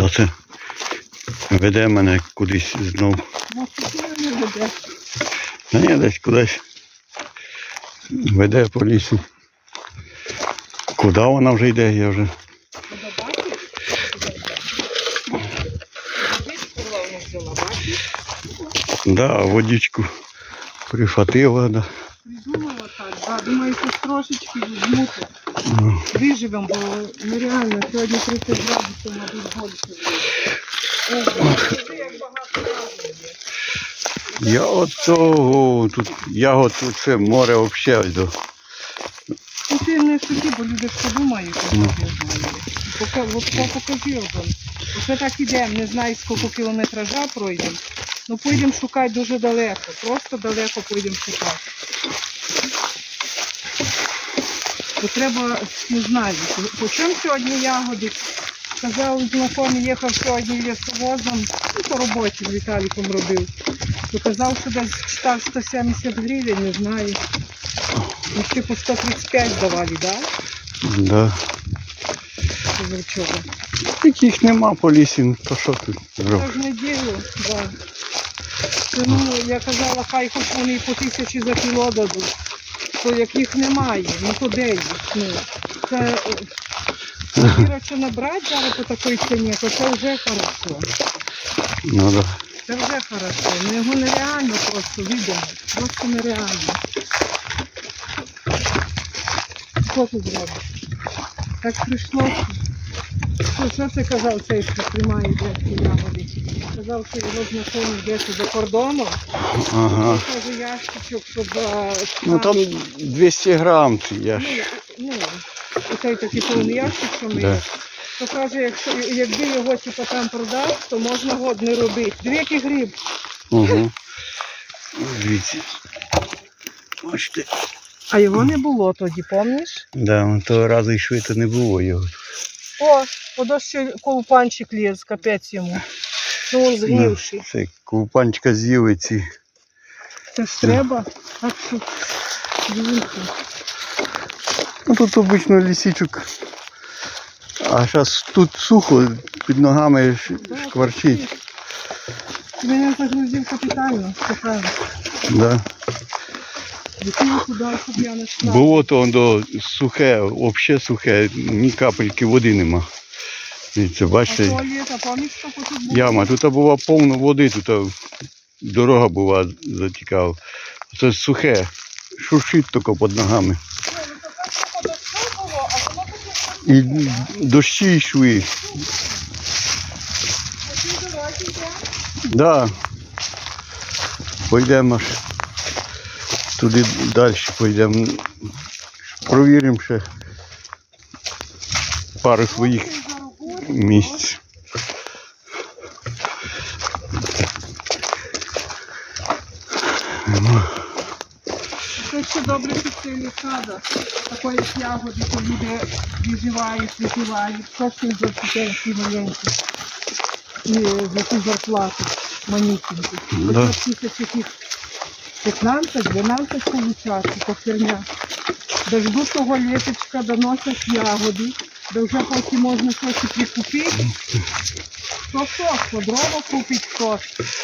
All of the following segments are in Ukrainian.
Да, це веде мене кудись знов. Ну. Ні, десь кудись веде по лісу. Куди вона вже йде, я вже. Да, водичку прихватила, да. Придумала так, да. Думаю, щось трошечки візьмути. Ну, Виживемо, бо нереально. Сьогодні 30 градусів, мабуть, більше. Я от того, тут ягод тут все море взагалі. ось. Ну ти не суді, бо люди ж подумають, що Ну. не знаю. Пока, покажи один. Оце так ідемо, не знаю, скільки кілометража пройдемо. Ну поїдемо шукати дуже далеко. Просто далеко поїдемо шукати. Бо треба, не знаю, по чому сьогодні ягоди? Казав, знайомий їхав сьогодні лісовозом, ну, по роботі з Віталіком робив. То казав, що десь штат 170 гривень, не знаю. Ну, типу 135 давали, да? Да. Позавчора. Таких нема по лісі, то що тут? Кожну неділю, да. Це, ну, я казала, хай хоч вони по тисячі за кіло дадуть. То як їх немає, ну то де їх? Ну, це, е, коротше, набрати зараз по такій ціні, то це вже хорошо. Ну да. Це вже хорошо. Ну його нереально просто видно. Просто нереально. Що ти зробиш? Так прийшлося. Що, що це казав цей, що тримає десь ягоди? Казав, що його знайомий десь за кордоном. Ага. Каже ящичок, щоб... Ну там 200 грам ці я ну, ну, оцей такий повний ящик, що ми. Да. То каже, якщо, якби його типу, там продати, то можна год не робити. Дві який гриб. Угу. Дивіться. Бачите. А його не було тоді, помніш? Да, вон того разу йшли, то не було його. О, ось ще колупанчик ліз, капець йому. Ну, він згнивший. Це купанчика з'їли ці. Це ж треба. Так що. Ну тут обично лісічок. А зараз тут сухо, під ногами шкварчить. Мене загрузив капітально, правильно. Да. Болото воно сухе, взагалі сухе, ні капельки води нема. Дивіться, бачите, яма. Тут була повна води, тут дорога була затікала. Це сухе, шуршить тільки під ногами. І дощі йшли. Да. Пойдемо аж туди далі пойдемо. Провіримо ще пару своїх Місць. Це ще добре, що це лісада. Такої ягоди, то люди виживають, виживають. Їм за ці маленькі? І за цю зарплату манюсіньку. Да. Хоча тисяч яких 15-12 получати, то херня. Дожду того літочка, доносять ягоди, де вже потім можна щось і прикупити. Хто що, хто дрова купить, хто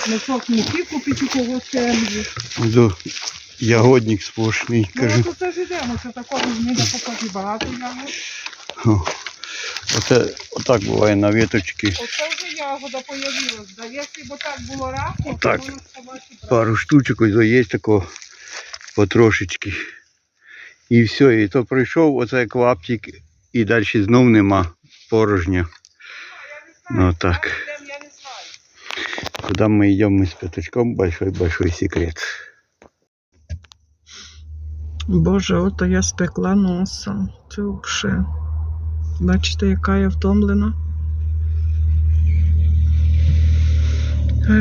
мішок муки купить у когось землю. До ягодник сплошний, Ну, кажу. от оце ж ідемо, що такого зміни покажі багато ягод. О, Оце отак буває на віточки. Оце вже ягода появилась. Да, якщо б так було раку, Отак. то вона сама ще Пару штучок ось є такого потрошечки. І все, і то пройшов оцей клаптик, і далі знов нема порожня. Ну так. Не знаю. Куда мы пятачком, большой-большой секрет. Боже, ото я спекла носа. Це взагалі. Бачите, яка я втомлена.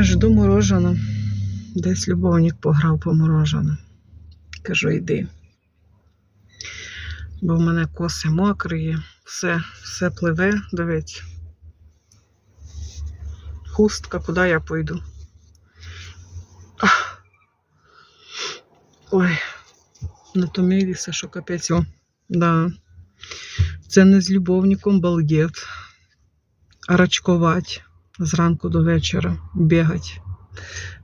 Жду мороженого. Десь любовник пограв по морожену. Кажу, йди. Бо в мене коси мокрі, все, все пливе, дивіться. Хустка, куди я пойду? Ой, натомилися, що капець. О, да. Це не з любовником балдет. рачкувати зранку до вечора, бігати.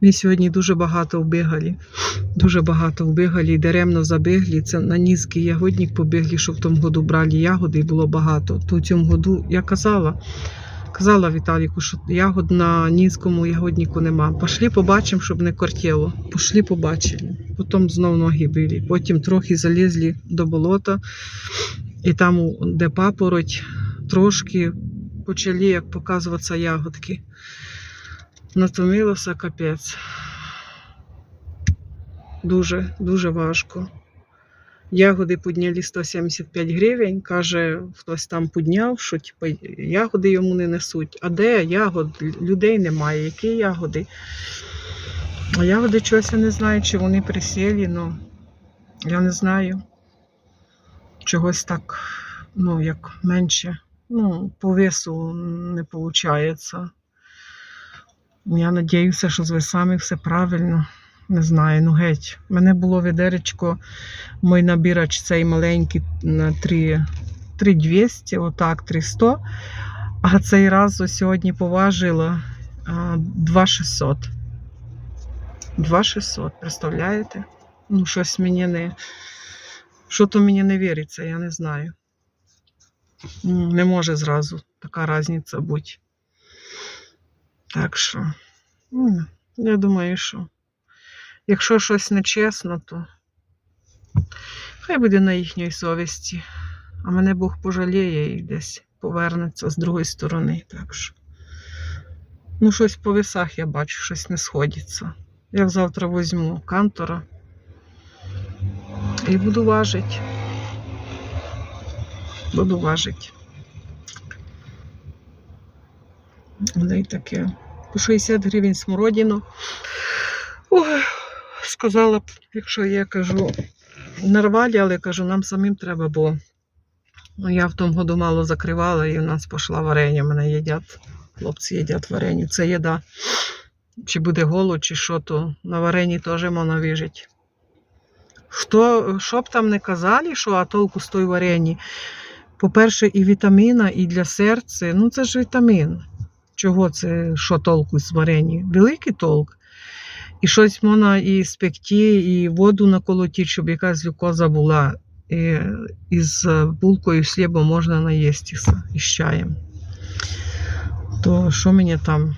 Ми сьогодні дуже багато вбігали. Дуже багато вбігали і даремно забігли. Це на низький ягодник побігли, що в тому году брали ягоди і було багато. То в цьому году я казала, казала Віталіку, що ягод на низькому ягоднику нема. Пошли побачимо, щоб не кортіло. Пошли побачили. Потім знов ноги били. Потім трохи залізли до болота, і там, де папороть, трошки почали як показуватися ягодки. Натомилося капець. Дуже, дуже важко. Ягоди підняли 175 гривень. Каже, хтось там підняв, що типу, ягоди йому не несуть. А де ягод? Людей немає. Які ягоди? А ягоди чогось я не знаю, чи вони присілі, ну я не знаю. Чогось так, ну, як менше. Ну, по весу не виходить. Я надіюся, що з весами все правильно. Не знаю, ну геть. У мене було відеречко, мій набірач цей маленький на 3, 3200, отак, 300. А цей раз сьогодні поважила 2600. 2600, представляєте? Ну, щось мені не. Що то мені не віриться, я не знаю. Ну, Не може зразу така різниця бути. Так що, ну, я думаю, що якщо щось нечесно, то хай буде на їхній совісті. А мене Бог пожаліє і десь повернеться з другої сторони. Так що. Ну, щось по весах я бачу, щось не сходиться. Я завтра візьму кантора і буду важити. Буду важити. Да й таке. По 60 гривень смородину. Ой, сказала б, якщо я кажу, нарвалі, але кажу, нам самим треба, бо ну, я в тому году мало закривала і в нас пішла варення. Мене їдять, хлопці їдять вареню. Це їда. Чи буде голод, чи що, то на варені теж можна вижити. Хто, що б там не казали, що а толку з той варені. По-перше, і вітаміна, і для серця. Ну, це ж вітамін. Чого це, що толку з варені? Великий толк. І щось можна і спекти, і воду наколотити, щоб якась глюкоза була. І, і з булкою, з хлібом можна наїстися і з чаєм. То що мені там?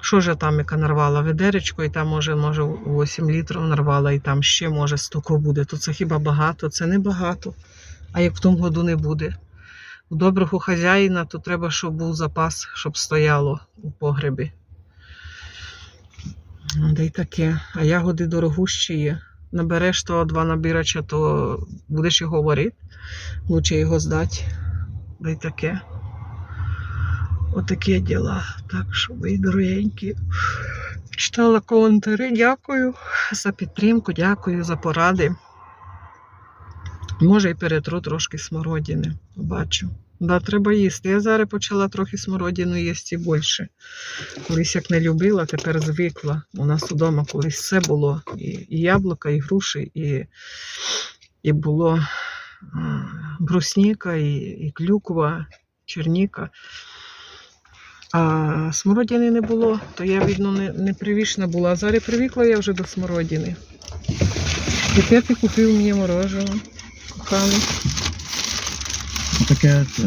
Що ж я там яка нарвала? Ведеречко, і там може, може 8 літрів нарвала, і там ще може столько буде. То це хіба багато? Це не багато. А як в тому году не буде. У доброго хазяїна, то треба, щоб був запас, щоб стояло у погребі. Да й таке. А ягоди дорогущі є. Набереш того два набірача, то будеш його варити. Лучше його здати. Да й таке. Отакі діла. Так що ви дорогенькі. Читала коментарі. Дякую за підтримку, дякую за поради. Може, і перетру трошки смородини. Бачу. Да, треба їсти. Я зараз почала трохи смородину їсти більше. Колись як не любила, тепер звикла. У нас вдома колись все було. І, і яблука, і груші, і, і було брусніка, і, і клюква, черніка. А смородини не було, то я, видно, не, не привічна була. А зараз привикла я вже до смородини. Тепер ти купив мені мороженое, коханий. Таке це.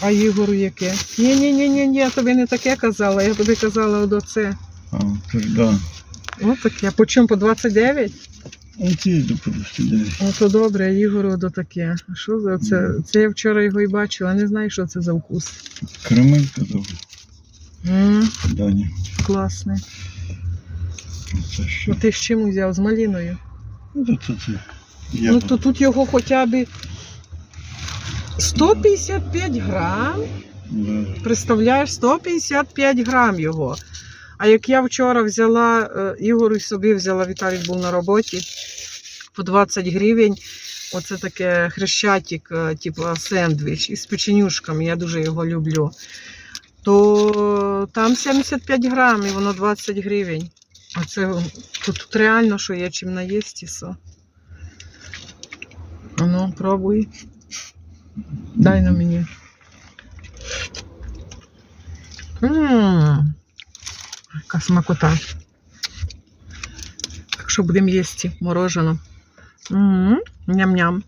А Ігору яке? Ні, ні, ні, ні, ні, я тобі не таке казала, я тобі казала от оце. А, то ж да. Ось таке. По чому? По 29? Оці до прості. О, то добре, Ігору до таке. А що за це? Це я вчора його і бачила, не знаю, що це за вкус. Кремель казав м Дані. класний. Це Ну що? ти з чим взяв? З малиною. Ну, то це. Я Ну то тут його хоча б 155 грам. Представляєш, 155 грам його. А як я вчора взяла, е, Ігору собі взяла, Віталій був на роботі по 20 гривень. Оце таке хрещатик, е, типу сендвіч із печенюшками, я дуже його люблю. То там 75 грам і воно 20 гривень. А це тут реально, що є чим наїстися. Ну, пробуй. Дай на мені. Ммм. Яка смакота. Так що будемо їсти морожено. Ням-ням.